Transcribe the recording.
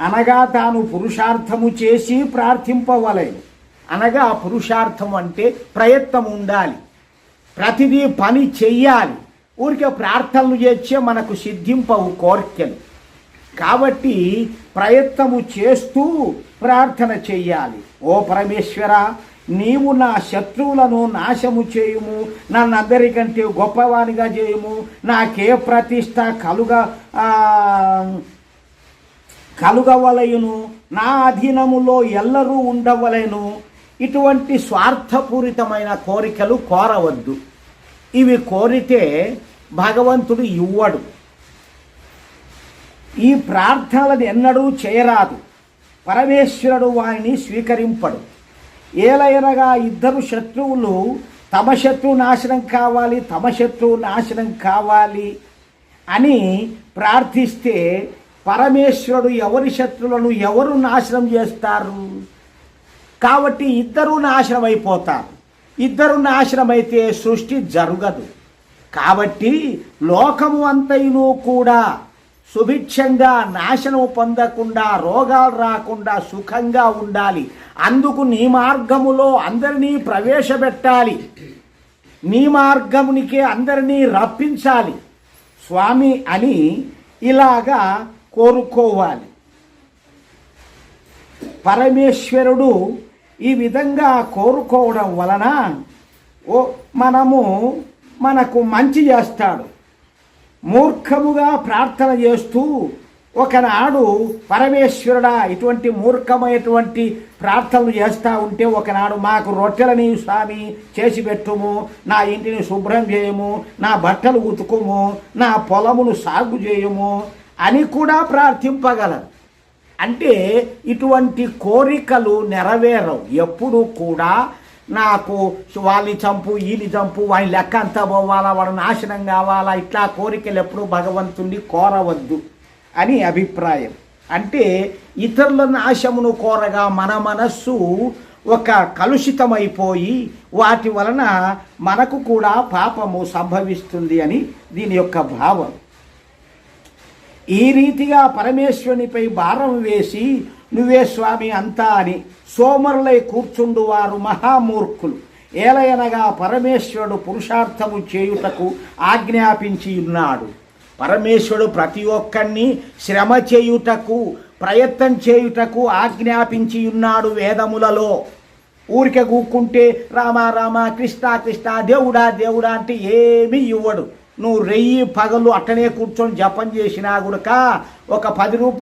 అనగా తాను పురుషార్థము చేసి ప్రార్థింపవలేను అనగా పురుషార్థం అంటే ప్రయత్నం ఉండాలి ప్రతిదీ పని చెయ్యాలి. ఊరికే ప్రార్థనలు చేస్తే మనకు సిద్ధింపవు కోరికలు. కాబట్టి ప్రయత్నము చేస్తూ ప్రార్థన చెయ్యాలి. ఓ పరమేశ్వర నీవు నా శత్రువులను నాశము చేయుము. నన్నందరికంటే గొప్పవానిగా చేయుము. నాకే ప్రతిష్ట కలుగా కలుగవలయును. నా అధీనములో ఎల్లరూ ఉండవలెను. ఇటువంటి స్వార్థపూరితమైన కోరికలు కోరవద్దు. ఇవి కోరితే భగవంతుడు ఇవ్వడు. ఈ ప్రార్థనలను ఎన్నడూ చేయరాదు. పరమేశ్వరుడు వారిని స్వీకరింపడు. ఏలయనగా ఇద్దరు శత్రువులు తమ శత్రువు నాశనం కావాలి తమ శత్రువు నాశనం కావాలి అని ప్రార్థిస్తే పరమేశ్వరుడు ఎవరి శత్రువులను ఎవరు నాశనం చేస్తారు? కాబట్టి ఇద్దరు నాశనం అయిపోతారు ఇద్దరు నాశనం అయితే సృష్టి జరగదు. కాబట్టి లోకము అంతయును కూడా సుభిక్షంగా నాశనం పొందకుండా రోగాలు రాకుండా సుఖంగా ఉండాలి. అందుకు నీ మార్గములో అందరినీ ప్రవేశపెట్టాలి. నీ మార్గమునికే అందరినీ రప్పించాలి. స్వామి అని ఇలాగా కోరుకోవాలి. పరమేశ్వరుడు ఈ విధంగా కోరుకోవడం వలన ఓ మనము మనకు మంచి చేస్తాడు. మూర్ఖముగా ప్రార్థన చేస్తూ ఒకనాడు పరమేశ్వరుడా ఇటువంటి మూర్ఖమైనటువంటి ప్రార్థనలు చేస్తూ ఉంటే ఒకనాడు మాకు రొట్టెలని స్వామి చేసి పెట్టుము నా ఇంటిని శుభ్రం చేయము నా బట్టలు ఉతుకుము నా పొలమును సాగు చేయము అని కూడా ప్రార్థింపగలరు. అంటే ఇటువంటి కోరికలు నెరవేరవు. ఎప్పుడు కూడా నాకు వాళ్ళని చంపు వీని చంపు వాని లెక్క అంతా పోవాలా వాడు నాశనం కావాలా ఇట్లా కోరికలు ఎప్పుడు భగవంతుణ్ణి కోరవద్దు అని అభిప్రాయం. అంటే ఇతరుల నాశమును కోరగా మన మనస్సు ఒక కలుషితమైపోయి వాటి వలన మనకు కూడా పాపము సంభవిస్తుంది అని దీని యొక్క భావం. ఈ రీతిగా పరమేశ్వరునిపై భారం వేసి నువ్వే స్వామి అంతా అని సోమరులై కూర్చుండు వారు మహామూర్ఖులు. ఏలయనగా పరమేశ్వరుడు పురుషార్థము చేయుటకు ఆజ్ఞాపించి ఉన్నాడు. పరమేశ్వరుడు ప్రతి ఒక్కరిని శ్రమ చేయుటకు ప్రయత్నం చేయుటకు ఆజ్ఞాపించి ఉన్నాడు వేదములలో. ఊరికే కూక్కుంటే రామ రామ కృష్ణ కృష్ణ దేవుడా దేవుడా అంటే ఏమీ ఇవ్వడు. నువ్వు రెయ్యి పగలు అట్టనే కూర్చొని జపం చేసినా గుడక ఒక పది రూపాయలు